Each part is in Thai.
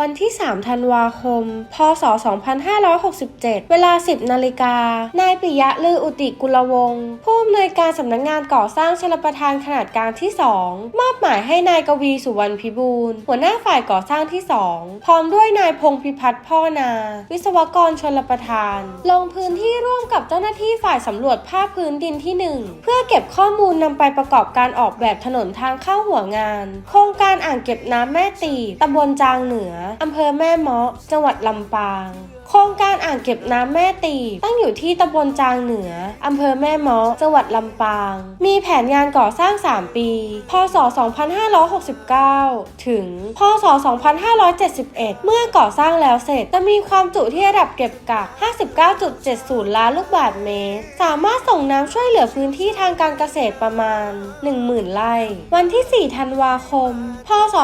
วันที่ 3 ธันวาคม พศ 2567 เวลา 10 นาฬิกา นายปิยะลืออุติกุลวงศ์ผู้อำนวยการสำนักงานก่อสร้างชลประทานขนาดกลางที่ 2 มอบหมายให้นายกวีสุวรรณพิบูลหัวหน้าฝ่ายก่อสร้างที่ 2 พร้อมด้วยนายพงพิพัฒน์พ่อนา วิศวกรชลประทาน ลงพื้นที่ร่วมกับเจ้าหน้าที่ฝ่ายสำรวจภาคพื้นดินที่ 1 เพื่อเก็บข้อมูลนำไปประกอบการออกแบบถนนทางเข้าหัวงาน โครงการอ่างเก็บน้ำแม่ตีตำบลจางเหนืออำเภอแม่เมาะจังหวัดลำปางโครงการอ่างเก็บน้ำแม่ตี ตั้งอยู่ที่ตำบลจางเหนืออำเภอแม่เมาะจังหวัดลำปาง มีแผนงานก่อสร้าง 3 ปี พศ 2569 ถึง พศ 2571 เมื่อก่อสร้างแล้วเสร็จ จะมีความจุที่ระดับเก็บกัก 59.70 ล้านลูกบาศก์เมตร สามารถส่งน้ำช่วยเหลือพื้นที่ทางการเกษตรประมาณ 10,000 ไร่ วันที่ 4 ธันวาคม พศ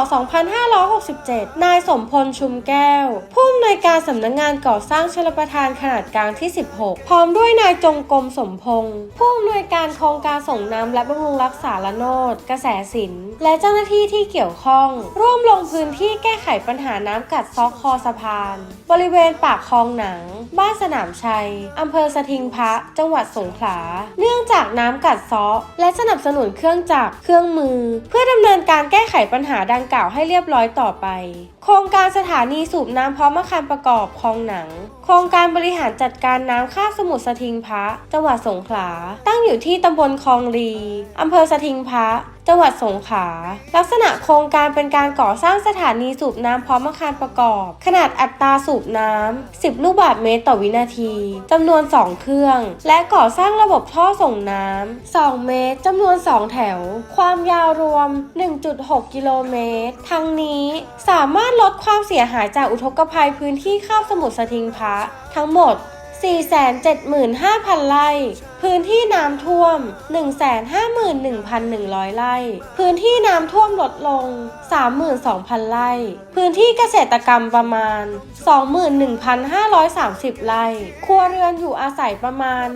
2567 นายสมพลชุมแก้ว ผู้อำนวยการสำนักงานก่อสร้างชลประทานขนาดกลางที่ 16 พร้อมด้วยนายจงกรมสมพงศ์ผู้อำนวยการโครงการส่งน้ำและบำรุงรักษาละโนด กระแสสิน และเจ้าหน้าที่ที่เกี่ยวข้อง ร่วมลงพื้นที่แก้ไขปัญหาน้ำกัดซอกคอสะพาน บริเวณปากคลองหนัง บ้านสนามชัยอำเภอสทิงพระจังหวัดสงขลา เนื่องจากน้ำกัดเซาะและสนับสนุนเครื่องจักรเครื่องมือ เพื่อดำเนินการแก้ไขปัญหาดังกล่าวให้เรียบร้อยต่อไป โครงการสถานีสูบน้ำพร้อมอาคารประกอบคลองหนังโครงการบริหารจัดการน้ำข้าสมุทรสทิงพระจังหวัดสงขลา ตั้งอยู่ที่ตำบลคลองรีอำเภอสทิงพระ จังหวัดสงขลา ลักษณะโครงการเป็นการก่อสร้างสถานีสูบน้ำพร้อมอาคารประกอบ ขนาดอัตราสูบน้ำ 10 ลูกบาศก์เมตรต่อวินาทีจำนวน 2 เครื่อง และก่อสร้างระบบท่อส่งน้ำ 2 เมตรจำนวน 2 แถว ความยาวรวม 1.6 กิโลเมตร ทั้งนี้สามารถลดความเสียหายจากอุทกภัยพื้นที่ข้าวสมุทรสทิงพระทั้งหมด 475,000 ไร่ พื้นที่น้ำท่วม 151,100 ไร่ พื้นที่น้ำท่วมลดลง 32,000 ไร่ พื้นที่เกษตรกรรมประมาณ 21,530 ไร่ ครัวเรือนอยู่อาศัยประมาณ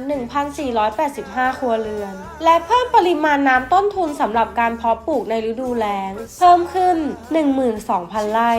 1,485 ครัวเรือน และเพิ่มปริมาณน้ำต้นทุนสำหรับการเพาะปลูกในฤดูแล้ง เพิ่มขึ้น 12,000 ไร่